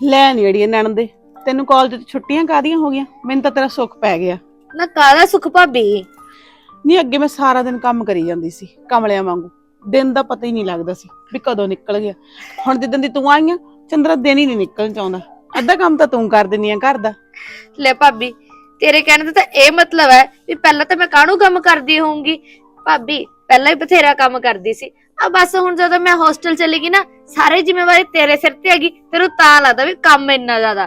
ਲੈ ਨੀ ਅੜੀਏ ਨਣਨ ਦੇ। ਤੈਨੂੰ ਕਾਲਜ ਤੋਂ ਛੁੱਟੀਆਂ ਕਾਦੀਆਂ ਹੋ ਗਈਆਂ? ਮੈਨੂੰ ਤਾਂ ਤੇਰਾ ਸੁੱਖ ਪੈ ਗਿਆ। ਨਾ ਕਾਹਦਾ ਸੁਖ ਭਾਬੀ? ਨਹੀਂ ਅੱਗੇ ਮੈਂ ਸਾਰਾ ਦਿਨ ਕੰਮ ਕਰੀ ਜਾਂਦੀ ਸੀ ਕਮਲਿਆਂ ਵਾਂਗੂ। ਦਿਨ ਦਾ ਪਤਾ ਹੀ ਨਹੀਂ ਲੱਗਦਾ ਸੀ ਵੀ ਕਦੋਂ ਨਿਕਲ ਗਿਆ। ਹੁਣ ਜਿੱਦਣ ਦੀ ਤੂੰ ਆਈ ਆ ਚੰਦਰਾ ਦਿਨ ਹੀ ਨਹੀਂ ਨਿਕਲਣ ਚਾਹੁੰਦਾ। ਅੱਧਾ ਕੰਮ ਤਾਂ ਤੂੰ ਕਰ ਦਿੰਨੀ ਆ ਘਰ ਦਾ। ਲੈ ਭਾਬੀ ਤੇਰੇ ਕਹਿਣ ਦਾ ਤਾਂ ਇਹ ਮਤਲਬ ਹੈ ਵੀ ਪਹਿਲਾਂ ਤਾਂ ਮੈਂ ਕਾਹਨੂੰ ਕੰਮ ਕਰਦੀ ਹੋਊਂਗੀ? ਭਾਬੀ ਪਹਿਲਾਂ ਹੀ ਬਥੇਰਾ ਕੰਮ ਕਰਦੀ ਸੀ। ਆ ਬਸ ਹੁਣ ਜਦੋਂ ਮੈਂ ਹੋਸਟਲ ਚਲੀ ਗਈ ਨਾ ਸਾਰੇ ਜ਼ਿੰਮੇਵਾਰੀ ਤੇਰੇ ਸਿਰ ਤੇ ਹੈਗੀ ਤੈਨੂੰ ਤਾਂ ਲੱਗਦਾ ਵੀ ਕੰਮ ਇੰਨਾ ਜ਼ਿਆਦਾ।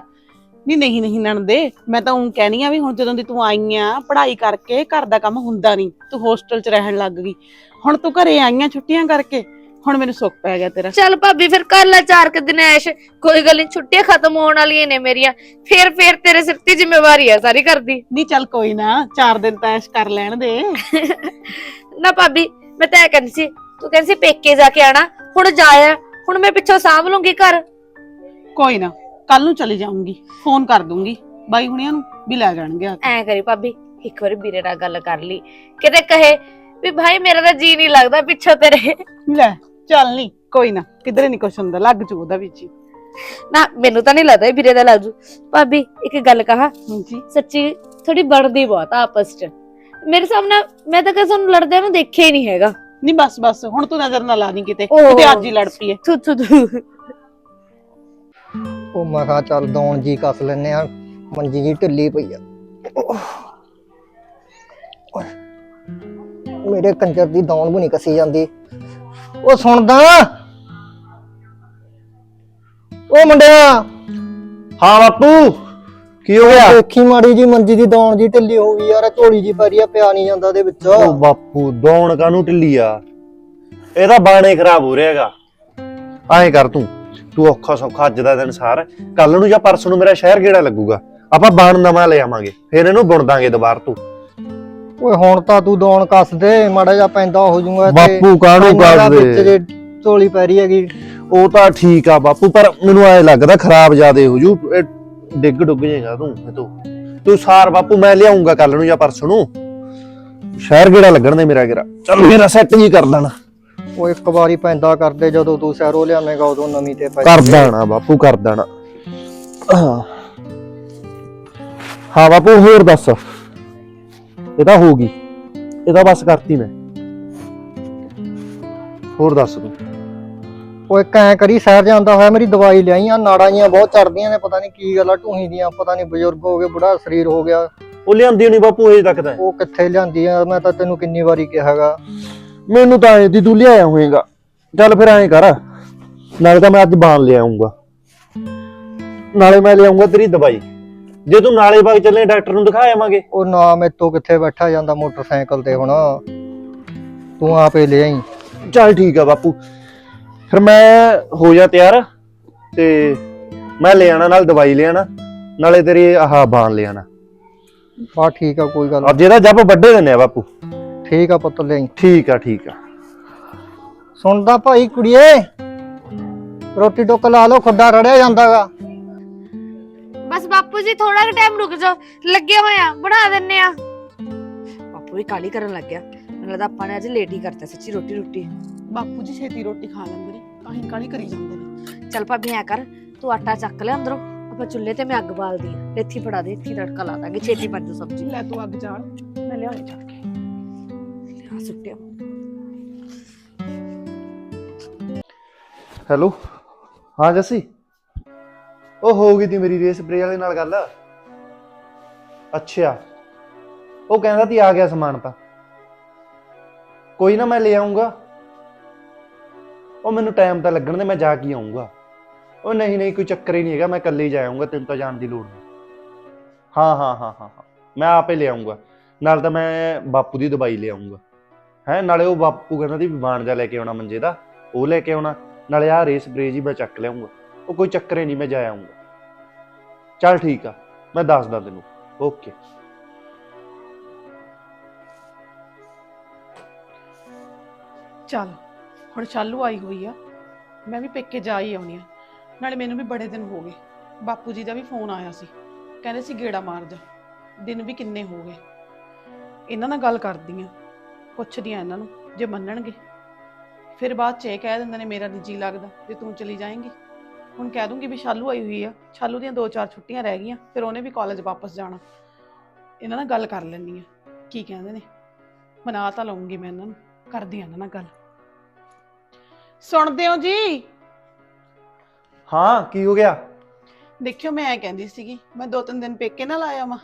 ਨਹੀਂ ਨਹੀਂ ਨਹੀਂ ਨਣਦੇ ਮੈਂ ਤਾਂ ਉਹ ਕਹਿਣੀ ਆ ਵੀ ਹੁਣ ਜਦੋਂ ਦੀ ਤੂੰ ਆਈ ਆ ਪੜ੍ਹਾਈ ਕਰਕੇ ਘਰ ਦਾ ਕੰਮ ਹੁੰਦਾ ਨਹੀਂ ਤੂੰ ਹੋਸਟਲ 'ਚ ਰਹਿਣ ਲੱਗ ਗਈ। ਹੁਣ ਤੂੰ ਘਰੇ ਆਈਆਂ ਛੁੱਟੀਆਂ ਕਰਕੇ ਹੁਣ ਮੈਨੂੰ ਸੁੱਖ ਪੈ ਗਿਆ ਤੇਰਾ। ਚੱਲ ਭਾਬੀ ਫਿਰ ਕਰ ਲੈ ਚਾਰ ਕੁ ਦਿਨ ਐਸ਼। ਕੋਈ ਗੱਲ ਨਹੀਂ ਛੁੱਟੀਆਂ ਖਤਮ ਹੋਣ ਵਾਲੀਆਂ ਨੇ ਮੇਰੀਆਂ। ਫਿਰ ਫਿਰ ਤੇਰੇ ਸਿਰ ਤੇ ਜ਼ਿੰਮੇਵਾਰੀ ਹੈ ਸਾਰੀ ਕਰਦੀ ਨਹੀਂ ਚੱਲ ਕੋਈ ਨਾ ਚਾਰ ਦਿਨ ਤਾਂ ਐਸ਼ ਕਰ ਲੈਣ ਦੇ। ਨਾ ਭਾਬੀ ਮੈਂ ਤਾਂ ਇਹ ਕਹਿੰਦੀ ਸੀ ਤੂੰ ਕਹਿੰਦੀ ਸੀ ਪੇਕੇ ਜਾ ਕੇ ਆਣਾ ਹੁਣ ਜਾਇਆ ਹੁਣ ਮੈਂ ਪਿੱਛੋਂ ਸਾਂਭ ਲੂੰਗੀ ਘਰ। ਕੋਈ ਨਾ ਕੱਲ ਨੂੰ ਚਲੀ ਜਾਊਂਗੀ ਫੋਨ ਕਰ ਦੂੰਗੀ ਬਾਈ ਹੁਣਿਆਂ ਨੂੰ ਵੀ ਲੈ ਜਾਣਗੇ ਆ ਕੇ। ਐ ਕਰੀ ਭਾਬੀ ਇੱਕ ਵਾਰੀ ਵੀਰੇ ਨਾਲ ਗੱਲ ਕਰ ਲਈ ਕਿਤੇ ਕਹੇ ਵੀ ਭਾਈ ਮੇਰਾ ਤਾਂ ਜੀ ਨਹੀਂ ਲੱਗਦਾ ਪਿੱਛੋਂ ਤੇਰੇ। ਲੈ ਚੱਲ ਨਹੀਂ ਕੋਈ ਨਾ ਕਿਧਰੇ ਨਹੀਂ ਕੁਛ ਹੁੰਦਾ ਲੱਗ ਜੂ ਉਹਦਾ ਵਿੱਚ ਹੀ। ਨਾ ਮੈਨੂੰ ਤਾਂ ਨਹੀਂ ਲੱਗਦਾ ਇਹ ਵੀਰੇ ਦਾ ਲੱਗ ਜੂ। ਭਾਬੀ ਇੱਕ ਗੱਲ ਕਹਾ? ਹਾਂਜੀ। ਸੱਚੀ ਥੋੜੀ ਬਣਦੀ ਬਹੁਤ ਆ ਆਪਸ ਚ। ਮੇਰੇ ਸਾਹਮਣੇ ਮੈਂ ਤਾਂ ਕਦੇ ਤੁਹਾਨੂੰ ਲੜਦਿਆਂ ਨੂੰ ਦੇਖਿਆ ਹੀ ਨਹੀਂ ਹੈਗਾ। ਨਹੀਂ ਬਸ ਬਸ ਹੁਣ ਤੂੰ ਨਜ਼ਰ ਨਾ ਲਾ ਦੀ ਕਿਤੇ। ਕਿਤੇ ਅੱਜ ਹੀ ਲੜ ਪਈਏ ਥੂ ਥੂ ਥੂ। ਉਹ ਮੈਂ ਕਿਹਾ ਚੱਲ ਦੌਣ ਜੀ ਕੱਸ ਲੈਨੇ ਆ ਮੰਜੀ ਜੀ ਢਿੱਲੀ ਪਈ ਆ। ਮੇਰੇ ਕੰਜਰ ਦੀ ਦੌਣ ਵੀ ਨਹੀਂ ਕੱਸੀ ਜਾਂਦੀ। ਉਹ ਸੁਣਦਾ? ਉਹ ਮੁੰਡਿਆ ਹਾਂ ਬਾਪੂ। ਕੀ ਹੋ ਗਿਆ? ਦੇਖੀ ਮਾੜੀ ਜੀ ਮੰਜੀ ਦੀ ਦੌਣ ਜੀ ਢਿੱਲੀ ਹੋ ਗਈ ਯਾਰ ਝੋਲੀ ਜੀ ਪੈਰੀ ਆ ਪਿਆ ਨਹੀਂ ਜਾਂਦਾ ਦੇ ਵਿੱਚ। ਉਹ ਬਾਪੂ ਦੌਣ ਕਾਨੂੰ ਢਿੱਲੀ ਆ? ਇਹਦਾ ਬਾਣੇ ਖਰਾਬ ਹੋ ਰਿਹਾਗਾ ਐਂ ਕਰ ਤੂੰ ਤੂੰ ਔਖਾ ਸੌਖਾ ਅੱਜ ਦਾ ਦਿਨ ਸਾਰ ਕੱਲ ਨੂੰ ਜਾਂ ਪਰਸੋਂ ਨੂੰ ਮੇਰਾ ਸ਼ਹਿਰ ਗੇੜਾ ਲੱਗੂਗਾ? ਆਪਾਂ ਬਾਣ ਨਵਾਂ ਲੈ ਆਵਾਂਗੇ ਫਿਰ ਇਹਨੂੰ ਬੁਣ ਦਾਂਗੇ ਦੁਬਾਰ ਤੋਂ। ਓਏ ਹੁਣ ਤਾਂ ਤੂੰ ਦੌਣ ਕੱਸ ਦੇ ਮਾੜਾ ਜਿਹਾ ਪੈਂਦਾ ਹੋ ਜਾਊਗਾ ਬਾਪੂ ਕਾਹਨੂੰ ਕੱਸ ਦੇ? ਝੋਲੀ ਪੈਰੀ ਹੈਗੀ। ਉਹ ਤਾਂ ਠੀਕ ਆ ਬਾਪੂ ਪਰ ਮੈਨੂੰ ਐ ਲੱਗਦਾ ਖਰਾਬ ਜਿਆਦੇ ਹੋ ਜੂ ਡਿੱਗ ਡੁੱਗ ਜਾਏਗਾ ਤੂੰ ਤੋਂ। ਤੂੰ ਸਾਰ ਬਾਪੂ ਮੈਂ ਲਿਆਉਂਗਾ ਕੱਲ ਨੂੰ ਜਾਂ ਪਰਸੋਂ ਨੂੰ। ਸ਼ਹਿਰ ਗੇੜਾ ਲੱਗਣ ਦੇ ਮੇਰਾ ਗੇੜਾ। ਚੱਲ ਮੇਰਾ ਸੈੱਟ ਜੀ ਕਰ ਦੇਣਾ ਉਹ ਇੱਕ ਵਾਰੀ ਪੈਂਦਾ ਕਰਦੇ ਜਦੋਂ ਤੂੰ ਸੈਰੋ ਲਿਆਵੇਂਗਾ ਉਦੋਂ ਨਵੀਂ ਤੇ ਪੈ ਕਰ ਦੇਣਾ ਬਾਪੂ ਕਰ ਦੇਣਾ। ਹਾਂ। ਹਾਂ ਬਾਪੂ ਹੋਰ ਦੱਸ। ਇਹ ਤਾਂ ਹੋ ਗਈ। ਇਹ ਤਾਂ ਬਸ ਕਰਤੀ ਮੈਂ। ਹੋਰ ਦੱਸ ਤੂੰ। ਓਏ ਕੈਂ ਕਰੀ ਸਹਿਰ ਜਾਂਦਾ ਹੋਇਆ ਮੇਰੀ ਦਵਾਈ ਲਿਆਈ ਆ ਨਾੜਾਂ ਜੀਆਂ ਬਹੁਤ ਚੜਦੀਆਂ ਨੇ ਪਤਾ ਨਹੀਂ ਕੀ ਗੱਲ ਆ ਢੂਹੀ ਦੀਆਂ ਪਤਾ ਨਹੀਂ ਬਜ਼ੁਰਗ ਹੋ ਗਏ ਬੁੜਾ ਸਰੀਰ ਹੋ ਗਿਆ। ਉਹ ਲਿਆਂਦੀ ਨਹੀਂ ਬਾਪੂ ਹਜੇ ਤੱਕ ਤਾਂ। ਉਹ ਕਿੱਥੇ ਲਿਆਂਦੀ ਆ ਮੈਂ ਤਾਂ ਤੈਨੂੰ ਕਿੰਨੀ ਵਾਰੀ ਕਿਹਾਗਾ ਮੈਨੂੰ ਤਾਂ ਐ ਦੀ ਤੂੰ ਲਿਆਇਆ ਹੋਏਗਾ। ਚੱਲ ਫਿਰ ਐਂ ਕਰ ਨਾਲੇ ਤਾਂ ਮੈਂ ਅੱਜ ਬਾਣ ਲਿਆਉਂਗਾ। ਨਾਲੇ ਮੈਂ ਲਿਆਉਂਗਾ ਤੇਰੀ ਦਵਾਈ। ਜੇ ਤੂੰ ਨਾਲੇ ਬਾਗ ਚੱਲੇ ਡਾਕਟਰ ਨੂੰ ਦਿਖਾ ਆਵਾਂਗੇ। ਉਹ ਨਾ ਮੈਥੋਂ ਕਿੱਥੇ ਬੈਠਾ ਜਾਂਦਾ ਮੋਟਰਸਾਈਕਲ ਤੇ ਹੁਣ। ਤੂੰ ਆਪੇ ਲੈ ਆਈ ਚੱਲ ਠੀਕ ਆ ਬਾਪੂ। ਫਿਰ ਮੈਂ ਹੋ ਜਾ ਤਿਆਰ ਤੇ ਮੈਂ ਲੈ ਆਣਾ ਨਾਲ ਦਵਾਈ ਲੈ ਆਣਾ ਨਾਲੇ ਤੇਰੀ ਆਹ ਬਾਣ ਲੈ ਆਣਾ। ਬਾ ਠੀਕ ਆ ਕੋਈ ਗੱਲ ਨੀ। ਅੱਜ ਇਹਦਾ ਜੱਬ ਵੱਡੇ ਦਿੰਨੇ ਆ ਬਾਪੂ। ਠੀਕ ਆ ਪੁੱਤ ਲੈ ਆਈ। ਠੀਕ ਆ ਠੀਕ ਆ। ਸੁਣਦਾ ਭਾਈ ਕੁੜੀਏ? ਰੋਟੀ ਟੋਕ ਲਾ ਲਓ ਖੁੱਡਾ ਰੜਿਆ ਜਾਂਦਾਗਾ ਬਸ ਬਾਪੂ ਜੀ ਥੋੜਾ ਜਿਹਾ ਟਾਈਮ ਰੁਕ ਜਾਓ। ਲੱਗੇ ਹੋਏ ਆ ਬਣਾ ਦਿੰਨੇ ਆ। ਬਾਪੂ ਵੀ ਕਾਲੀ ਕਰਨ ਲੱਗ ਗਿਆ? ਮੈਨੂੰ ਲੱਗਦਾ ਆਪਾਂ ਨੇ ਅੱਜ ਲੇਟ ਹੀ ਕਰਤਾ ਸੱਚੀ ਰੋਟੀ ਰੋਟੀ ਬਾਪੂ ਜੀ ਛੇਤੀ ਰੋਟੀ ਖਾ ਲੈਂਦੇ ਨੇ। ਕਾਹੀਂ ਕਾਲੀ ਕਰੀ ਜਾਂਦੇ ਨੇ? ਚੱਲ ਭਾਬੀ ਐ ਕਰ ਤੂੰ ਆਟਾ ਚੱਕ ਲੈ ਅੰਦਰੋਂ ਆਪਾਂ ਚੁੱਲ੍ਹੇ ਤੇ ਮੈਂ ਅੱਗ ਬਾਲਦੀ ਆ। ਇੱਥੇ ਫੜਾ ਦੇ ਇੱਥੇ ਤੜਕਾ ਲਾ ਦਾਂਗੇ ਛੇਤੀ ਬਣ ਜੂ ਸਬਜ਼ੀ। ਲੈ ਤੂੰ ਅੱਗ ਜਾਲ। ਮੈਂ ਲਿਆਉਣੀ ਚੱਕ ਕੇ। ਆ ਸੁੱਟਿਆ ਹੈਲੋ? ਹਾਂ ਜੱਸੀ? ਉਹ ਹੋ ਗਈ ਤੀ ਮੇਰੀ ਰੇਸ ਸਪਰੇ ਵਾਲੇ ਨਾਲ ਗੱਲ। ਅੱਛਾ। ਉਹ ਕਹਿੰਦਾ ਤੀ ਆ ਗਿਆ ਸਮਾਨ ਤਾਂ। ਕੋਈ ਨਾ ਮੈਂ ਲੈ ਆਉਂਗਾ ਉਹ ਮੈਨੂੰ ਟਾਈਮ ਤਾਂ ਲੱਗਣ ਦੇ, ਮੈਂ ਜਾ ਕੇ ਆਉਂਗਾ ਉਹ ਨਹੀਂ ਨਹੀਂ, ਕੋਈ ਚੱਕਰ ਹੀ ਨਹੀਂ ਹੈਗਾ, ਮੈਂ ਇਕੱਲੇ ਹੀ ਜਾ ਆਉਂਗਾ ਤੈਨੂੰ ਤਾਂ ਜਾਣ ਦੀ ਲੋੜ ਨਹੀਂ। ਹਾਂ ਹਾਂ ਹਾਂ ਹਾਂ ਹਾਂ। ਮੈਂ ਆਪੇ ਲੈ ਆਉਂਗਾ ਨਾਲ ਤਾਂ ਮੈਂ ਬਾਪੂ ਦੀ ਦਵਾਈ ਲੈ ਆਉਂਗਾ ਹੈ, ਨਾਲੇ ਉਹ ਬਾਪੂ ਕਹਿੰਦਾ ਤੀ ਬਾਣ ਜਾ ਲੈ ਕੇ ਆਉਣਾ ਮੰਜੇ ਦਾ, ਉਹ ਲੈ ਕੇ ਆਉਣਾ। ਨਾਲੇ ਆਹ ਰੇਸ ਬਰੇਜ ਹੀ ਮੈਂ ਚੱਕ ਲਿਆਉਂਗਾ ਉਹ ਕੋਈ ਚੱਕਰ ਹੀ ਨਹੀਂ, ਮੈਂ ਜਾ ਆਉਂਗਾ ਚੱਲ ਠੀਕ ਆ, ਮੈਂ ਦੱਸਦਾ ਤੈਨੂੰ। ਓਕੇ। ਚੱਲ। ਹੁਣ ਸ਼ਾਲੂ ਆਈ ਹੋਈ ਆ। ਮੈਂ ਵੀ ਪੇਕੇ ਜਾ ਹੀ ਆਉਣੀ ਆ। ਨਾਲੇ ਮੈਨੂੰ ਵੀ ਬੜੇ ਦਿਨ ਹੋ ਗਏ। ਬਾਪੂ ਜੀ ਦਾ ਵੀ ਫੋਨ ਆਇਆ ਸੀ। ਕਹਿੰਦੇ ਸੀ ਗੇੜਾ ਮਾਰ ਜਾ। ਦਿਨ ਵੀ ਕਿੰਨੇ ਹੋ ਗਏ। ਇਹਨਾਂ ਨਾਲ ਗੱਲ ਕਰਦੀ ਆ। ਪੁੱਛਦੀ ਆ ਇਹਨਾਂ ਨੂੰ, ਜੇ ਮੰਨਣਗੇ। ਫਿਰ ਬਾਅਦ ਚ ਇਹ ਕਹਿ ਦਿੰਦੇ ਨੇ, ਮੇਰਾ ਨਿੱਜੀ ਲੱਗਦਾ। ਜੇ ਤੂੰ ਚਲੀ ਜਾਏਂਗੀ। ਹੁਣ ਕਹਿ ਦੂੰਗੀ ਵੀ ਸ਼ਾਲੂ ਆਈ ਹੋਈ ਆ। ਸ਼ਾਲੂ ਦੀਆਂ ਦੋ ਚਾਰ ਛੁੱਟੀਆਂ ਰਹਿ ਗਈਆਂ। ਫਿਰ ਉਹਨੇ ਵੀ ਕਾਲਜ ਵਾਪਸ ਜਾਣਾ। ਇਹਨਾਂ ਨਾਲ ਗੱਲ ਕਰ ਲੈਣੀ ਆ। ਕੀ ਕਹਿੰਦੇ ਨੇ? ਮਨਾ ਤਾਂ ਲਵਾਂਗੀ ਮੈਂ ਇਹਨਾਂ ਨੂੰ। ਕਰਦੀ ਆ ਇਹਨਾਂ ਨਾਲ ਗੱਲ। ਸੁਣਦੇ ਹੋ ਜੀ? ਹਾਂ ਕੀ ਹੋ ਗਿਆ? ਦੇਖਿਓ ਮੈਂ ਐ ਕਹਿੰਦੀ ਸੀਗੀ ਮੈਂ ਦੋ ਤਿੰਨ ਦਿਨ ਪੇਕੇ ਨਾਲ ਆਇਆ ਵਾਂ।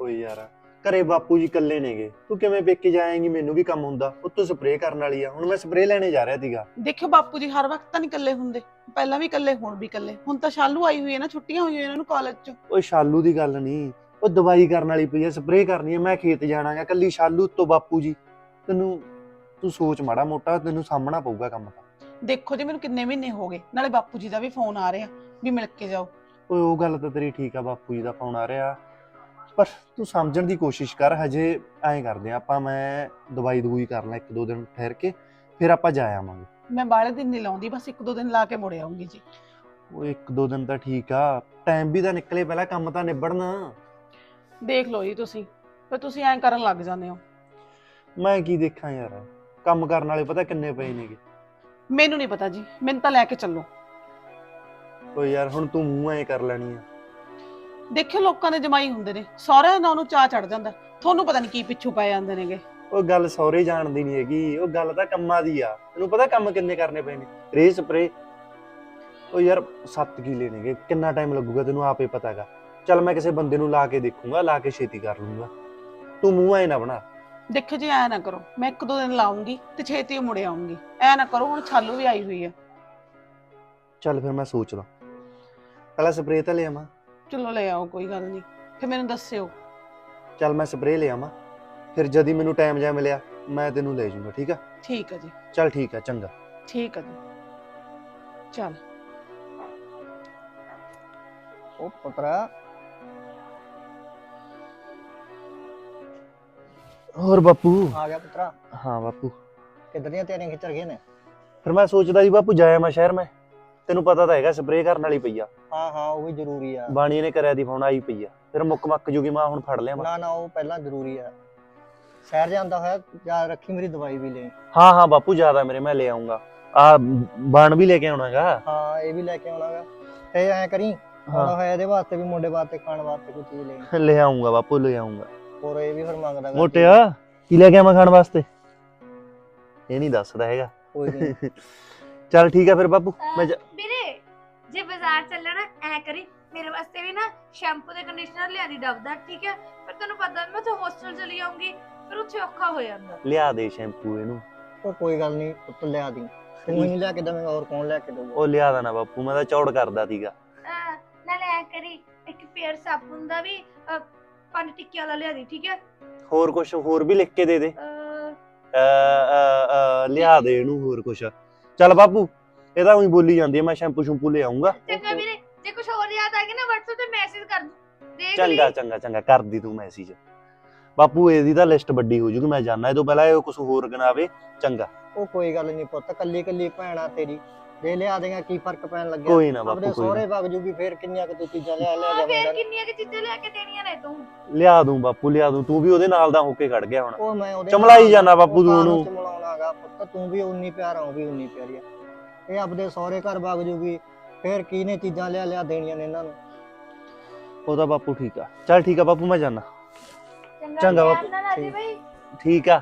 ਓਏ ਯਾਰ ਘਰੇ ਬਾਪੂ ਜੀ ਇਕੱਲੇ ਨੇਗੇ। ਤੂੰ ਕਿਵੇਂ ਪੇਕੇ ਜਾਏਂਗੀ? ਮੈਨੂੰ ਵੀ ਕੰਮ ਹੁੰਦਾ। ਉਹ ਤੂੰ ਸਪਰੇਅ ਕਰਨ ਵਾਲੀ ਆ। ਹੁਣ ਮੈਂ ਸਪਰੇਅ ਲੈਣੇ ਜਾ ਰਿਹਾ ਸੀਗਾ। ਦੇਖਿਓ ਬਾਪੂ ਜੀ ਹਰ ਵਕਤ ਤਾਂ ਨਹੀਂ ਇਕੱਲੇ ਹੁੰਦੇ। ਪਹਿਲਾਂ ਵੀ ਇਕੱਲੇ ਹੁਣ ਵੀ ਇਕੱਲੇ। ਹੁਣ ਤਾਂ ਸ਼ਾਲੂ ਆਈ ਹੋਈ ਹੈ ਨਾ ਛੁੱਟੀਆਂ ਹੋਈਆਂ ਇਹਨਾਂ ਨੂੰ ਕਾਲਜ 'ਚ। ਓਏ ਸ਼ਾਲੂ ਦੀ ਗੱਲ ਨਹੀਂ। ਉਹ ਦਵਾਈ ਕਰਨ ਵਾਲੀ ਪਈ ਆ ਸਪਰੇਅ ਕਰਨੀ ਆ। ਮੈਂ ਖੇਤ ਜਾਣਾਗਾ ਕੱਲੀ ਸ਼ਾਲੂ ਤੋਂ ਬਾਪੂ ਜੀ। ਤੈਨੂੰ ਤੂੰ ਸੋਚ ਮਾੜਾ ਮੋਟਾ ਤੈਨੂੰ ਸਾਹਮਣਾ ਪਊਗਾ ਕੰਮ ਤਾਂ। ਦੇਖੋ ਜੀ ਮੈਨੂੰ ਕਿੰਨੇ ਮਹੀਨੇ ਹੋ ਗਏ। ਨਾਲੇ ਬਾਪੂ ਜੀ ਦਾ ਵੀ ਫੋਨ ਆ ਰਿਹਾ ਵੀ ਮਿਲ ਕੇ ਜਾਓ। ਓਏ ਉਹ ਗੱਲ ਤਾਂ ਤੇਰੀ ਠੀਕ ਆ ਬਾਪੂ ਜੀ ਦਾ ਫੋਨ ਆ ਰਿਹਾ। ਪਰ ਤੂੰ ਸਮਝਣ ਦੀ ਕੋਸ਼ਿਸ਼ ਕਰ ਹਜੇ ਐਂ ਕਰਦੇ ਆ ਆਪਾਂ ਮੈਂ ਦਵਾਈ ਦਵੂਈ ਕਰ ਲਾਂ ਇੱਕ ਦੋ ਦਿਨ ਠਹਿਰ ਕੇ ਫਿਰ ਆਪਾਂ ਜਾ ਆਵਾਂਗੇ। ਮੈਂ ਬਾਹਲੇ ਦਿਨ ਨਹੀਂ ਲਾਉਂਦੀ ਬਸ ਇੱਕ ਦੋ ਦਿਨ ਲਾ ਕੇ ਮੁੜ ਆਉਂਗੀ ਜੀ। ਉਹ ਇੱਕ ਦੋ ਦਿਨ ਤਾਂ ਠੀਕ ਆ। ਟਾਈਮ ਵੀ ਤਾਂ ਨਿਕਲੇ ਪਹਿਲਾਂ ਕੰਮ ਤਾਂ ਨਿਬੜਨਾ। ਦੇਖ ਲਓ ਜੀ ਤੁਸੀਂ ਫਿਰ ਤੁਸੀਂ ਐਂ ਕਰਨ ਲੱਗ ਜਾਂਦੇ ਹੋ। ਮੈਂ ਕੀ ਦੇਖਾਂ ਯਾਰ? ਕੰਮ ਕਰਨ ਵਾਲੇ ਪਤਾ ਕਿੰਨੇ ਪਏ ਨੇਗੇ? ਮੈਨੂੰ ਨਹੀਂ ਪਤਾ ਜੀ ਮੈਨੂੰ ਤਾਂ ਲੈ ਕੇ ਚੱਲੋ। ਓਏ ਯਾਰ ਹੁਣ ਤੂੰ ਮੂੰਹ ਐ ਕਰ ਲੈਣੀ ਆ। ਦੇਖਿਓ ਲੋਕਾਂ ਦੇ ਜਮਾਈ ਹੁੰਦੇ ਨੇ ਸਾਰਿਆਂ ਦਾ ਉਹਨੂੰ ਚਾਹ ਚੜ ਜਾਂਦਾ ਤੁਹਾਨੂੰ ਪਤਾ ਨਹੀਂ ਕੀ ਪਿੱਛੂ ਪੈ ਜਾਂਦੇ ਨੇਗੇ। ਉਹ ਗੱਲ ਸੌਰੇ ਜਾਣਦੀ ਨਹੀਂ ਹੈਗੀ ਉਹ ਗੱਲ ਤਾਂ ਕੰਮਾਂ ਦੀ ਆ। ਤੈਨੂੰ ਪਤਾ ਕੰਮ ਕਿੰਨੇ ਕਰਨੇ ਪਏ ਨੇ? ਰੇ ਸਪਰੇ ਉਹ ਯਾਰ 7 ਕਿਲੇ ਨੇਗੇ ਕਿੰਨਾ ਟਾਈਮ ਲੱਗੂਗਾ ਤੈਨੂੰ ਆਪੇ ਪਤਾਗਾ। ਚੱਲ ਮੈਂ ਕਿਸੇ ਬੰਦੇ ਨੂੰ ਲਾ ਕੇ ਦੇਖੂੰਗਾ ਲਾ ਕੇ ਛੇਤੀ ਕਰ ਲੂੰਗਾ। ਤੂੰ ਮੂੰਹ ਐ ਨਾ ਬਣਾ। ਦੇਖਿਓ ਜੀ ਐ ਨਾ ਕਰੋ। ਮੈਂ ਇੱਕ ਦੋ ਦਿਨ ਲਾਉਂਗੀ ਤੇ ਛੇਤੀ ਮੁੜ ਆਉਂਗੀ। ਐ ਨਾ ਕਰੋ ਹੁਣ ਛਾਲੂ ਵੀ ਆਈ ਹੋਈ ਆ। ਚੱਲ ਫਿਰ ਮੈਂ ਸੋਚਦਾ ਪਹਿਲਾਂ ਸਪਰੇ ਤਾਂ ਲਿਆਵਾਂ ਚਲੋ ਲੈ ਆਓ ਕੋਈ ਗੱਲ ਨਹੀਂ। ਫਿਰ ਮੈਨੂੰ ਦੱਸਿਓ। ਚੱਲ ਮੈਂ ਸਪਰੇ ਲਿਆਵਾਂ ਫਿਰ ਜਦ ਹੀ ਮੈਨੂੰ ਟਾਈਮ ਜਾ ਮਿਲਿਆ ਮੈਂ ਤੈਨੂੰ ਲੈ ਜਾਊਂਗਾ ਠੀਕ ਆ? ਠੀਕ ਆ ਜੀ। ਚੱਲ ਠੀਕ ਆ ਚੰਗਾ। ਠੀਕ ਆ ਜੀ। ਚੱਲ। ਉਹ ਪੁੱਤਰਾ ਹੋਰ ਬਾਪੂ। ਆ ਗਿਆ ਪੁੱਤਰਾ। ਹਾਂ ਬਾਪੂ। ਕਿੱਧਰ ਦੀਆਂ ਤਿਆਰੀਆਂ ਖਿੱਚਰ ਗਏ ਨੇ? ਫਿਰ ਮੈਂ ਸੋਚਦਾ ਸੀ ਬਾਪੂ ਜਾਇਆ ਮੈਂ ਸ਼ਹਿਰ ਮੈਂ। ਤੈਨੂੰ ਪਤਾ ਤਾਂ ਹੈਗਾ ਸਪਰੇਅ ਕਰਨ ਵਾਲੀ ਪਈ ਆ। ਹਾਂ ਹਾਂ ਉਹ ਵੀ ਜ਼ਰੂਰੀ ਆ। ਬਾਣੀ ਨੇ ਕਰਿਆ ਦੀ ਫੋਨ ਆਈ ਪਈ ਆ। ਫਿਰ ਮੁੱਕ ਮੱਕ ਜੂਗੀ ਮੈਂ ਹੁਣ ਫੜ ਲਿਆ ਮੈਂ। ਨਾ ਨਾ ਉਹ ਪਹਿਲਾਂ ਜ਼ਰੂਰੀ ਆ। ਸ਼ਹਿਰ ਜਾਂਦਾ ਹੋਇਆ ਯਾਦ ਰੱਖੀ ਮੇਰੀ ਦਵਾਈ ਵੀ ਲੈ। ਹਾਂ ਹਾਂ ਬਾਪੂ ਜ਼ਿਆਦਾ ਮੇਰੇ ਮੈਂ ਲੈ ਆਉਂਗਾ ਆ ਬਾਣ ਵੀ ਲੈ ਕੇ ਆਉਣਾਗਾ। ਹਾਂ ਇਹ ਵੀ ਲੈ ਕੇ ਆਉਣਾਗਾ। ਤੇ ਐ ਕਰੀ ਆਉਣਾ ਹੋਇਆ ਇਹਦੇ ਵਾਸਤੇ ਵੀ ਮੁੰਡੇ ਵਾਸਤੇ ਖਾਣ ਵਾਸਤੇ ਕੋਈ ਚੀਜ਼ ਲੈ ਲੈ ਆਉਂਗਾ ਬਾਪੂ ਲੈ ਆਉਂਗਾ ਹੋਰ ਇਹ ਵੀ ਫਿਰ ਮੰਗਦਾ ਗਾ ਮੋਟਿਆ ਕੀ ਲੈ ਕੇ ਆਵਾਂ ਖਾਣ ਵਾਸਤੇ? ਇਹ ਨਹੀਂ ਦੱਸਦਾ ਹੈਗਾ। ਕੋਈ ਨਹੀਂ ਚੱਲ ਠੀਕ ਆ ਫਿਰ ਬਾਪੂ ਮੈਂ ਜਾ- ਵੀਰੇ ਜੇ ਬਾਜ਼ਾਰ ਚੱਲਣਾ ਐ ਕਰੀ ਮੇਰੇ ਵਾਸਤੇ ਵੀ ਨਾ ਸ਼ੈਂਪੂ ਤੇ ਕੰਡੀਸ਼ਨਰ ਲਿਆ ਦੀ ਡੱਬ ਦਾ ਠੀਕ ਹੈ? ਪਰ ਤੈਨੂੰ ਪਤਾ ਮੈਂ ਉੱਥੇ ਹੋਸਟਲ ਚਲੀ ਜਾਊਂਗੀ ਫਿਰ ਉੱਥੇ ਔਖਾ ਹੋ ਜਾਂਦਾ। ਲਿਆ ਦੇ ਸ਼ੈਂਪੂ ਇਹਨੂੰ। ਉਹ ਕੋਈ ਗੱਲ ਨਹੀਂ ਪੁੱਤ ਲਿਆ ਦੀ। ਤੂੰ ਹੀ ਨਹੀਂ ਲਿਆ ਕੇ ਦੇਵੇਂਗਾ ਹੋਰ ਕੌਣ ਲਿਆ ਕੇ ਦੇਊਗਾ? ਉਹ ਲਿਆ ਦੇਣਾ ਬਾਪੂ ਮੈਂ ਤਾਂ ਚੌੜ ਕਰਦਾ ਸੀਗਾ। ਅਹ, ਨਾਲੇ ਐ ਕਰੀ ਇੱਕ ਪੇਅਰ ਸਾਬੁਨ ਦਾ ਵੀ ਅਹ, ਪੰਜ ਟਿੱਕੀ ਵਾਲਾ ਲਿਆ ਦੀ ਠੀਕ ਹੈ? ਹੋਰ ਕੁਝ ਹੋਰ ਵੀ ਲਿਖ ਕੇ ਦੇ ਦੇ। ਅਹ, ਅ, ਅ, ਅ, ਲਿਆ ਦੇ ਇਹਨੂੰ ਹੋਰ ਕੁਛ। ਚੱਲ ਬਾਪੂ ਇਹ ਤਾਂ ਉਹੀ ਬੋਲੀ ਜਾਂਦੀ ਹੈ ਮੈਂ ਸ਼ੈਂਪੂ ਸ਼ੈਂਪੂ ਲੈ ਆਉਂਗਾ ਚੰਗਾ ਵੀਰੇ ਜੇ ਕੁਝ ਹੋਰ ਯਾਦ ਆ ਗਿਆ ਨਾ WhatsApp ਤੇ ਮੈਸੇਜ ਕਰ ਦੂੰ। ਦੇਖ ਚੰਗਾ ਲਈ। ਚੰਗਾ ਚੰਗਾ ਕਰਦੀ ਤੂੰ ਮੈਸੇਜ ਬਾਪੂ ਇਹਦੀ ਤਾਂ ਲਿਸਟ ਵੱਡੀ ਹੋ ਜੂਗੀ ਮੈਂ ਜਾਣਾ ਇਹ ਤੋਂ ਪਹਿਲਾਂ ਇਹ ਕੁਝ ਹੋਰ ਗਨਾਵੇ ਚੰਗਾ। ਉਹ ਕੋਈ ਗੱਲ ਨਹੀਂ ਪੁੱਤ ਕੱਲੀ ਕੱਲੀ ਭੈਣਾ ਤੇਰੀ। ਜੇ ਲਿਆ ਦੇਗਾ ਕੀ ਫ਼ਰਕ ਪੈਣ ਲੱਗਿਆ? ਕੋਈ ਨਾ ਆਪਣੇ ਬਾਪੂ ਕੋਈ ਸਹੁਰੇ ਨਾ। ਵਗ ਜੂਗੀ ਫੇਰ ਕਿੰਨੀਆਂ ਕਿ ਤੂੰ ਚੀਜ਼ਾਂ ਲਿਆ ਲਿਆ ਹਾਂ ਫੇਰ ਜਾਵੇਂਗਾ ਕਿੰਨੀਆਂ ਕਿ ਚੀਜ਼ਾਂ ਲਿਆ ਕੇ ਦੇਣੀਆਂ ਨੇ ਤੂੰ? ਲਿਆ ਦੂੰ ਬਾਪੂ ਲਿਆ ਦੂੰ। ਤੂੰ ਵੀ ਉਹਦੇ ਨਾਲ ਦਾ ਹੋ ਕੇ ਖੜ ਗਿਆ ਹੁਣ। ਉਹ ਮੈਂ ਉਹਦੇ ਚਮਲਾਈ ਨਾਲ- ਜਾਨਾ ਬਾਪੂ ਤੂੰ ਉਹ ਉਹਨੂੰ। ਚਮਲਾਉਣਾਗਾ ਪੁੱਤ ਤੂੰ ਵੀ ਉਨੀ ਪਿਆਰਾ ਉਹ ਵੀ ਉਨੀ ਪਿਆਰੀ ਆ। ਇਹ ਆਪਦੇ ਸਹੁਰੇ ਘਰ ਵਗ ਜੂਗੀ ਫੇਰ ਕੀ ਨੇ ਚੀਜ਼ਾਂ ਲਿਆ ਲਿਆ ਦੇਣੀਆਂ ਨੇ ਇਹਨਾਂ ਨੂੰ? ਉਹਦਾ ਬਾਪੂ ਠੀਕ ਆ। ਚੱਲ ਠੀਕ ਆ ਬਾਪੂ ਮੈਂ ਜਾਣਾ ਚੰਗਾ ਧਿਆਨ ਬਾਪੂ, ਨਾਲ ਆ ਜੀ ਠੀਕ। ਬਈ। ਠੀਕ ਆ।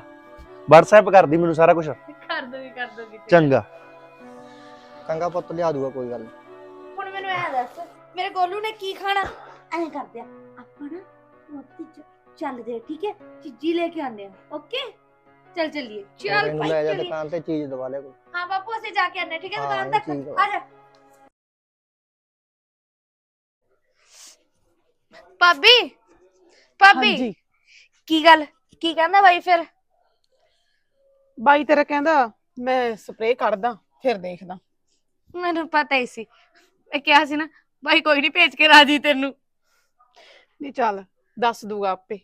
WhatsApp ਕਰਦੀ ਮੈਨੂੰ ਸਾਰਾ ਕੁਝ ਕਰ ਦੋਗੇ ਕਰ ਦੋਗੇ। ਚੰਗਾ। ਚੰਗਾ ਪੁੱਤ ਲਿਆ ਦੂਗਾ ਕੋਈ ਗੱਲ ਨੀ। ਹੁਣ ਮੈਨੂੰ ਐ ਦੱਸ ਮੇਰੇ ਗੋਲੂ ਨੇ ਕੀ ਖਾਣਾ? ਐਂ ਕਰਦੇ ਆ ਆਪਾਂ ਨਾ ਰੋਟੀ ਚ ਚੱਲਦੇ ਆ, ਠੀਕ ਹੈ? ਚੀਜ਼ੀ ਲੈ ਕੇ ਆਉਂਦੇ ਆ ਓਕੇ? ਚੱਲ ਚੱਲੀਏ। ਹੋਰ ਚੱਲ ਇਹਨੂੰ ਭਾਈ ਲੈ ਜਾ ਚੱਲੀਏ। ਦੁਕਾਨ ਤੇ ਚੀਜ਼ ਦਵਾ ਲੈ ਕੋਈ। ਹਾਂ ਬਾਪੂ ਅਸੀਂ ਜਾ ਕੇ ਆਨੇ ਠੀਕ ਹੈ? ਹਾਂ, ਦੁਕਾਨ ਤੱਕ। ਠੀਕ ਆ। ਆ ਜਾ। ਭਾਬੀ ਭਾਬੀ ਹਾਂਜੀ। ਕੀ ਗੱਲ ਕੀ ਕਹਿੰਦਾ ਬਾਈ ਫਿਰ? ਬਾਈ ਤੇਰਾ ਕਹਿੰਦਾ ਮੈਂ ਸਪਰੇਅ ਕਰਦਾ ਫਿਰ ਦੇਖਦਾ। ਮੈਨੂੰ ਪਤਾ ਹੀ ਸੀ। ਮੈਂ ਕਿਹਾ ਸੀ ਨਾ ਬਾਈ ਕੋਈ ਨਹੀਂ ਭੇਜ ਕੇ ਰਾਜੀ ਤੈਨੂੰ। ਨਹੀਂ ਚੱਲ ਦੱਸ ਦੂਗਾ ਆਪੇ।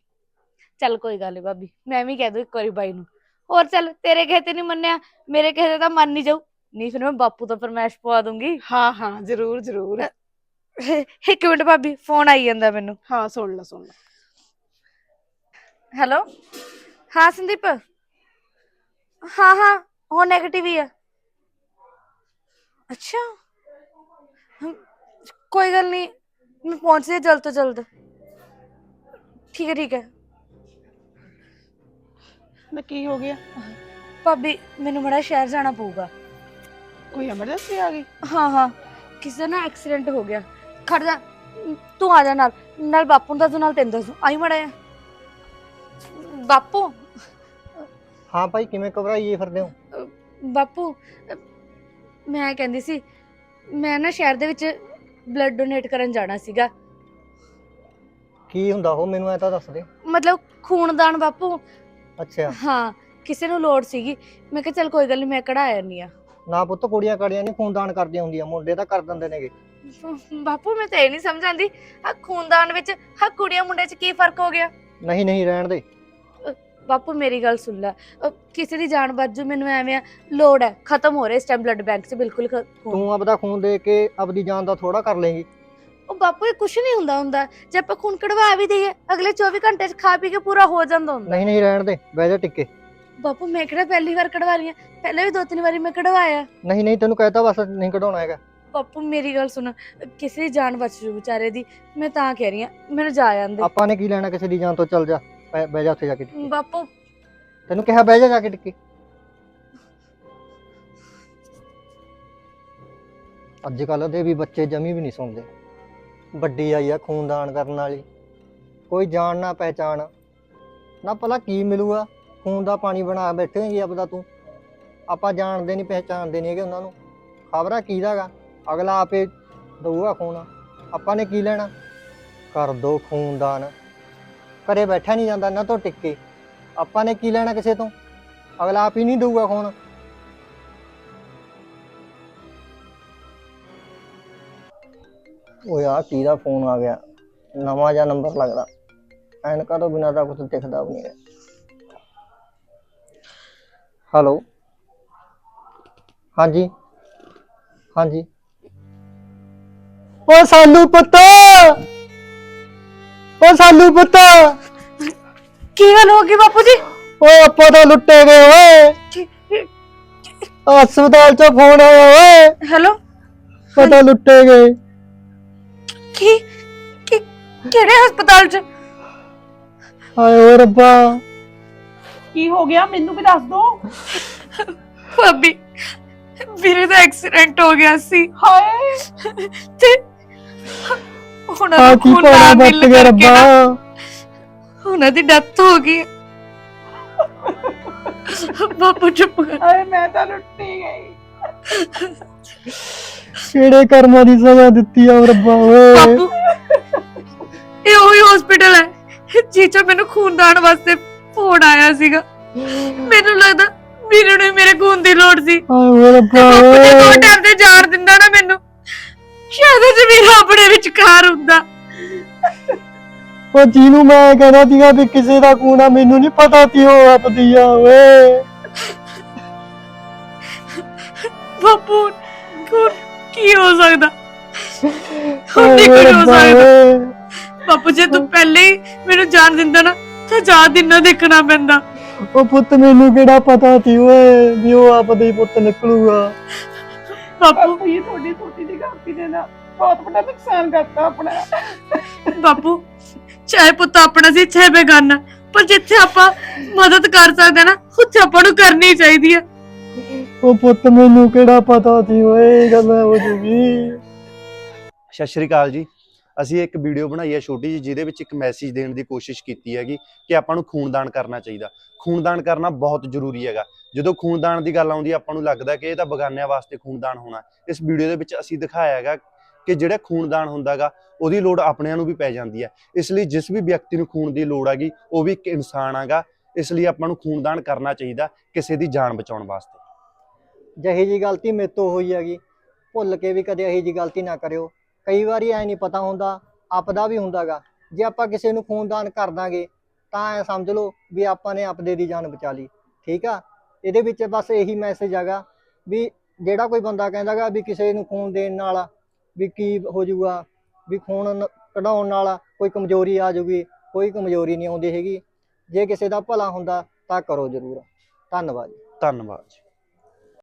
ਚੱਲ ਕੋਈ ਗੱਲ ਨਹੀਂ ਭਾਬੀ ਮੈਂ ਵੀ ਕਹਿ ਦੂੰ ਇੱਕ ਵਾਰੀ ਬਾਈ ਨੂੰ। ਹੋਰ ਚੱਲ ਤੇਰੇ ਕਹੇ ਤੇ ਨਹੀਂ ਮੰਨਿਆ ਮੇਰੇ ਕਹੇ ਤੇ ਤਾਂ ਮੰਨ ਨਹੀਂ ਜਾਊ। ਨਹੀਂ ਫਿਰ ਮੈਂ ਬਾਪੂ ਤੋਂ ਫਰਮੈਸ਼ ਪਵਾ ਦੂੰਗੀ। ਹਾਂ ਹਾਂ ਜ਼ਰੂਰ ਜ਼ਰੂਰ। ਇੱਕ ਮਿੰਟ ਭਾਬੀ ਫੋਨ ਆਈ ਜਾਂਦਾ ਮੈਨੂੰ। ਹਾਂ ਸੁਣ ਲੈ ਸੁਣ ਲੈ। ਹੈਲੋ? ਹਾਂ ਸੰਦੀਪ? ਹਾਂ ਹਾਂ ਉਹ 네ਗੇਟਿਵ ਹੀ ਆ। ਅੱਛਾ। ਕੋਈ ਗੱਲ ਨਹੀਂ ਮੈਂ ਪਹੁੰਚਦੀ ਹਾਂ ਜਲਦ ਤੋਂ ਜਲਦ। ਠੀਕ ਹੈ ਠੀਕ ਹੈ। ਨਾ ਕੀ ਹੋ ਗਿਆ? ਭਾਬੀ ਮੈਨੂੰ ਬੜਾ ਸ਼ਹਿਰ ਜਾਣਾ ਪਊਗਾ। ਕੋਈ ਐਮਰਜੈਂਸੀ ਆ ਗਈ? ਹਾਂ ਹਾਂ। ਕਿਸੇ ਦਾ ਨਾ ਐਕਸੀਡੈਂਟ ਹੋ ਗਿਆ। ਖੜ ਜਾ ਤੂੰ ਆ ਜਾ ਨਾਲ। ਨਾਲ ਬਾਪੂ ਨੂੰ ਦੱਸ ਦੂੰ, ਨਾਲ ਤੈਨੂੰ ਦੱਸੂ ਆਈ ਮੜਾ ਬਾਪੂ। ਹਾਂ ਭਾਈ ਕਿਵੇਂ ਘਬਰਾਈਏ ਫਿਰਦੇ ਹੋ? ਬਾਪੂ ਅ, ਮੈਂ ਕਹਿੰਦੀ ਸੀ ਮੈਂ ਨਾ ਸ਼ਹਿਰ ਦੇ ਵਿੱਚ ਬਲੱਡ ਡੋਨੇਟ ਕਰਨ ਜਾਣਾ ਸੀਗਾ। ਕੀ ਹੁੰਦਾ ਉਹ? ਮੈਨੂੰ ਐ ਤਾਂ ਦੱਸ ਦੇ। ਮਤਲਬ ਖੂਨਦਾਨ ਬਾਪੂ। ਅੱਛਾ। ਹਾਂ ਕਿਸੇ ਨੂੰ ਲੋੜ ਸੀਗੀ। ਮੈਂ ਕਿਹਾ ਚੱਲ ਕੋਈ ਗੱਲ ਨਹੀਂ ਮੈਂ ਕਢਾ ਆਨੀ ਆ ਨਾ ਪੁੱਤ ਕੁੜੀਆਂ ਕਾੜੀਆਂ ਨਹੀਂ ਖੂਨਦਾਨ ਕਰਦੀਆਂ ਹੁੰਦੀਆਂ ਮੁੰਡੇ ਤਾਂ ਕਰ ਦਿੰਦੇ ਨੇਗੇ। ਬਾਪੂ ਮੈਂ ਤਾਂ ਇਹ ਨਹੀਂ ਸਮਝ ਆਂਦੀ ਆ ਖੂਨਦਾਨ ਵਿੱਚ ਆ ਕੁੜੀਆਂ ਮੁੰਡੇ 'ਚ ਕੀ ਫ਼ਰਕ ਹੋ ਗਿਆ? ਨਹੀਂ ਨਹੀਂ ਰਹਿਣ ਦੇ। ਬਾਪੂ ਮੇਰੀ ਗੱਲ ਸੁਣ ਲੈ। ਕਿਸੇ ਦੀ ਜਾਨ ਬਾਜੂ ਮੈਨੂੰ ਐਵੇਂ ਆ ਲੋੜ ਹੈ ਖਤਮ ਹੋ ਰਿਹਾ ਇਸ ਟਾਈਮ ਬਲੱਡ ਬੈਂਕ 'ਚ ਬਿਲਕੁਲ ਖ- ਖੂਨ। ਤੂੰ ਆਪਦਾ ਖੂਨ ਦੇ ਕੇ ਆਪਦੀ ਜਾਨ ਦਾ ਥੋੜਾ ਕਰ ਲੇਂਗੀ ਉਹ ਬਾਪੂ ਇਹ ਕੁਝ ਨਹੀਂ ਹੁੰਦਾ ਹੁੰਦਾ। ਜੇ ਆਪਾਂ ਖੂਨ ਕਢਵਾ ਵੀ ਦਈਏ ਅਗਲੇ 24 ਘੰਟੇ 'ਚ ਖਾ ਪੀ ਕੇ ਪੂਰਾ ਹੋ ਜਾਂਦਾ ਹੁੰਦਾ। ਨਹੀਂ ਨਹੀਂ ਰਹਿਣ ਦੇ ਬਹਿ ਜਾ ਟਿੱਕੇ। ਬਾਪੂ ਮੈਂ ਕਿਹੜਾ ਪਹਿਲੀ ਵਾਰ ਕਢਵਾ ਰਹੀ ਹਾਂ? ਪਹਿਲੇ ਵੀ ਦੋ ਤਿੰਨ ਵਾਰੀ ਮੈਂ ਕਢਵਾਇਆ। ਨਹੀਂ ਨਹੀਂ ਤੈਨੂੰ ਕਹਿਤਾ ਬਸ ਨਹੀਂ ਕਢਾਉਣਾ ਹੈਗਾ। ਬਾਪੂ ਮੇਰੀ ਗੱਲ ਸੁਣ। ਕਿਸੇ ਦੀ ਜਾਨ ਬਚ ਜੂ ਵਿਚਾਰੇ ਦੀ ਮੈਂ ਤਾਂ ਕਹਿ ਰਹੀ ਹਾਂ ਮੈਨੂੰ ਜਾ ਜਾਂਦੇ ਆਪਾਂ ਨੇ ਕੀ ਲੈਣਾ ਕਿਸੇ ਦੀ ਜਾਨ ਤੋਂ? ਚੱਲ ਜਾ। ਬਹਿ ਬਹਿ ਜਾ ਉੱਥੇ ਜਾ ਕੇ ਟਿੱਕੇ। ਬਾਪੂ। ਤੈਨੂੰ ਕਿਹਾ ਬਹਿ ਜਾ ਜਾ ਕੇ ਟਿੱਕੇ। ਅੱਜ ਕੱਲ ਦੇ ਵੀ ਬੱਚੇ ਜਮੀ ਵੀ ਨਹੀਂ ਸੁਣਦੇ। ਵੱਡੀ ਆਈ ਆ ਖੂਨਦਾਨ ਕਰਨ ਵਾਲੀ। ਕੋਈ ਜਾਣ ਨਾ ਪਹਿਚਾਣ। ਨਾ ਭਲਾ ਕੀ ਮਿਲੂਗਾ? ਖੂਨ ਦਾ ਪਾਣੀ ਬਣਾ ਬੈਠੇਂਗੀ ਆਪਦਾ ਤੂੰ। ਆਪਾਂ ਜਾਣਦੇ ਨਹੀਂ ਪਹਿਚਾਣਦੇ ਨਹੀਂ ਹੈਗੇ ਉਹਨਾਂ ਨੂੰ। ਖਬਰਾਂ ਕੀਦਾਗਾ ਅਗਲਾ ਆਪੇ ਦਊਗਾ ਖੂਨ। ਆਪਾਂ ਨੇ ਕੀ ਲੈਣਾ? ਕਰ ਦੋ ਖੂਨਦਾਨ। ਘਰੇ ਬੈਠਾ ਨਹੀਂ ਜਾਂਦਾ ਇਹਨਾਂ ਤੋਂ ਟਿੱਕੇ। ਆਪਾਂ ਨੇ ਕੀ ਲੈਣਾ ਕਿਸੇ ਤੋਂ? ਅਗਲਾ ਆਪ ਹੀ ਨਹੀਂ ਦਊਗਾ ਖੂਨ ਓਏ ਆ ਕਿਹਦਾ ਫੋਨ ਆ ਗਿਆ? ਨਵਾਂ ਜਿਹਾ ਨੰਬਰ ਲੱਗਦਾ। ਐਨਕਾਂ ਤੋਂ ਬਿਨਾਂ ਤਾਂ ਕੁਝ ਦਿਖਦਾ ਵੀ ਨਹੀਂ ਹੈ ਹੈਲੋ? ਹਾਂਜੀ? ਹਾਂਜੀ? ਓ ਸਾਲੂ ਪੁੱਤ! ਓ ਸਾਲੂ ਪੁੱਤ। ਕੀ ਗੱਲ ਹੋ ਗਈ ਬਾਪੂ ਜੀ? ਓਏ ਆਪਾਂ ਤਾਂ ਲੁੱਟੇ ਗਏ ਓਏ। ਹਸਪਤਾਲ ਚੋਂ ਫੋਨ ਆਇਆ ਓਏ। ਹੈਲੋ? ਪਤਾ ਲੁੱਟੇ ਗਏ। ਕੀ ਕੀ ਕਿਹੜੇ ਹਸਪਤਾਲ 'ਚ? ਹਾਏ ਓ ਰੱਬਾ। ਕੀ ਹੋ ਗਿਆ? ਮੈਨੂੰ ਵੀ ਦੱਸ ਦੋ। ਭਾਬੀ ਵੀਰੇ ਦਾ ਐਕਸੀਡੈਂਟ ਹੋ ਗਿਆ ਸੀ। ਹਾਏ। ਤੇ ਉਹਨਾਂ ਆ ਦਾ ਕੀ ਖੂਨ ਪਾਣਾ ਬਿੱਲ ਗਿਆ ਕਰਕੇ ਨਾ ਰੱਬਾ ਉਹਨਾਂ ਦੀ ਡੈਥ ਹੋ ਗਈ। ਬਾਪੂ ਚੁੱਪ ਕਰ। ਹਾਏ ਮੈਂ ਤਾਂ ਲੁੱਟੀ ਗਈ। ਕਿਹੜੇ ਕਰਮਾਂ ਦੀ ਸਜ਼ਾ ਦਿੱਤੀ ਆ ਓ ਰੱਬਾ ਓਏ। ਬਾਪੂ ਇਹ ਉਹੀ ਹਸਪੀਟਲ ਹੈ ਜੀਚਾ ਮੈਨੂੰ ਖੂਨਦਾਨ ਵਾਸਤੇ ਫੋਨ ਆਇਆ ਸੀਗਾ। ਮੈਨੂੰ ਲੱਗਦਾ ਵੀਰੇ ਨੂੰ ਮੇਰੇ ਖੂਨ ਦੀ ਲੋੜ ਸੀ। ਹਾਏ ਓ ਰੱਬਾ ਬਾਪੂ ਜੇ ਦੋ ਓਏ। ਟਾਈਮ ਤੇ ਜਾਣ ਦਿੰਦਾ ਨਾ ਮੈਨੂੰ। ਸ਼ਾਇਦ ਅੱਜ ਵੀਰਾ ਆਪਣੇ ਵਿਚਕਾਰ ਹੁੰਦਾ। ਉਹ ਜਿਹਨੂੰ ਮੈਂ ਕਹਿੰਦਾ ਸੀਗਾ ਵੀ ਕਿਸੇ ਦਾ ਕੂਣਾ ਮੈਨੂੰ ਨਹੀਂ ਪਤਾ ਸੀ ਉਹ ਆਪਦੀ ਆ ਓਏ। ਬਾਪੂ ਹੁਣ ਕੀ ਹੋ ਸਕਦਾ? ਹੁਣ ਨਹੀਂ ਕੁਝ ਹੋ ਸਕਦਾ। ਬਾਪੂ ਜੇ ਤੂੰ ਪਹਿਲੇ ਹੀ ਮੈਨੂੰ ਜਾਣ ਦਿੰਦਾ ਨਾ ਤਾਂ ਜਾ ਦਿਨ ਦੇਖਣਾ ਪੈਂਦਾ। ਉਹ ਪੁੱਤ ਮੈਨੂੰ ਕਿਹੜਾ ਪਤਾ ਸੀ ਓਏ ਵੀ ਉਹ ਆਪਦਾ ਹੀ ਪੁੱਤ ਨਿਕਲੂਗਾ। ਬਾਪੂ। ਬਾਪੂ ਇਹ ਤੁਹਾਡੀ ਛੋਟੀ ਜਿਹੀ ਗਲਤੀ ਦੇ ਨਾਲ ਬਹੁਤ ਵੱਡਾ ਨੁਕਸਾਨ ਕਰਤਾ ਆਪਣਾ। ਬਾਪੂ ਚਾਹੇ ਪੁੱਤ ਆਪਣਾ ਸੀ ਚਾਹੇ ਬੇਗਾਨਾ ਪਰ ਜਿੱਥੇ ਆਪਾਂ ਮਦਦ ਕਰ ਸਕਦੇ ਹਾਂ ਨਾ ਉੱਥੇ ਆਪਾਂ ਨੂੰ ਕਰਨੀ ਚਾਹੀਦੀ ਹੈ ਉਹ ਪੁੱਤ ਮੈਨੂੰ ਕਿਹੜਾ ਪਤਾ ਸੀ ਓਏ ਇਹ ਗੱਲ ਹੋ ਜੂਗੀ। ਸਤਿ ਸ਼੍ਰੀ ਅਕਾਲ ਜੀ। ਅਸੀਂ ਇੱਕ ਵੀਡੀਓ ਬਣਾਈ ਹੈ ਛੋਟੀ ਜਿਹੀ ਜਿਹਦੇ ਵਿੱਚ ਇੱਕ ਮੈਸੇਜ ਦੇਣ ਦੀ ਕੋਸ਼ਿਸ਼ ਕੀਤੀ ਹੈਗੀ ਕਿ ਆਪਾਂ ਨੂੰ ਖੂਨਦਾਨ ਕਰਨਾ ਚਾਹੀਦਾ। ਖੂਨਦਾਨ ਕਰਨਾ ਬਹੁਤ ਜ਼ਰੂਰੀ ਹੈਗਾ। ਜਦੋਂ ਖੂਨਦਾਨ ਦੀ ਗੱਲ ਆਉਂਦੀ ਆਪਾਂ ਨੂੰ ਲੱਗਦਾ ਕਿ ਇਹ ਤਾਂ ਬਗਾਨਿਆਂ ਵਾਸਤੇ ਖੂਨਦਾਨ ਹੋਣਾ। ਇਸ ਵੀਡੀਓ ਦੇ ਵਿੱਚ ਅਸੀਂ ਦਿਖਾਇਆ ਹੈਗਾ ਕਿ ਜਿਹੜਾ ਖੂਨਦਾਨ ਹੁੰਦਾਗਾ ਉਹਦੀ ਲੋੜ ਆਪਣਿਆਂ ਨੂੰ ਵੀ ਪੈ ਜਾਂਦੀ ਹੈ ਇਸ ਲਈ ਜਿਸ ਵੀ ਵਿਅਕਤੀ ਨੂੰ ਖੂਨ ਦੀ ਲੋੜ ਹੈਗੀ, ਉਹ ਵੀ ਇੱਕ ਇਨਸਾਨ ਹੈਗਾ। ਇਸ ਲਈ ਆਪਾਂ ਨੂੰ ਖੂਨਦਾਨ ਕਰਨਾ ਚਾਹੀਦਾ ਕਿਸੇ ਦੀ ਜਾਨ ਬਚਾਉਣ ਵਾਸਤੇ। ਜਿਹੀ ਜੀ ਗਲਤੀ ਮੇਰੇ ਤੋਂ ਹੋਈ ਹੈਗੀ, ਭੁੱਲ ਕੇ ਵੀ ਕਦੇ ਇਹੀ ਜੀ ਗਲਤੀ ਨਾ ਕਰਿਓ। ਕਈ ਵਾਰੀ ਐ ਨਹੀਂ ਪਤਾ ਹੁੰਦਾ, ਆਪਦਾ ਵੀ ਹੁੰਦਾਗਾ ਜੇ ਆਪਾਂ ਕਿਸੇ ਨੂੰ ਖੂਨਦਾਨ ਕਰ ਦਾਂਗੇ, ਤਾਂ ਐ ਸਮਝ ਲਓ ਵੀ ਆਪਾਂ ਨੇ ਆਪਦੇ ਦੀ ਜਾਨ ਬਚਾ ਲਈ। ਠੀਕ ਆ? ਇਹਦੇ ਵਿੱਚ ਬਸ ਇਹੀ ਮੈਸੇਜ ਹੈਗਾ ਵੀ ਜਿਹੜਾ ਕੋਈ ਬੰਦਾ ਕਹਿੰਦਾਗਾ ਵੀ ਕਿਸੇ ਨੂੰ ਖੂਨ ਦੇਣ ਨਾਲ ਵੀ ਕੀ ਹੋ ਜਾਊਗਾ, ਵੀ ਖੂਨ ਕਢਾਉਣ ਨਾਲ ਕੋਈ ਕਮਜ਼ੋਰੀ ਆ ਜਾਊਗੀ, ਕੋਈ ਕਮਜ਼ੋਰੀ ਨਹੀਂ ਆਉਂਦੀ ਹੈਗੀ। ਜੇ ਕਿਸੇ ਦਾ ਭਲਾ ਹੁੰਦਾ ਤਾਂ ਕਰੋ ਜ਼ਰੂਰ। ਧੰਨਵਾਦ ਧੰਨਵਾਦ ਜੀ।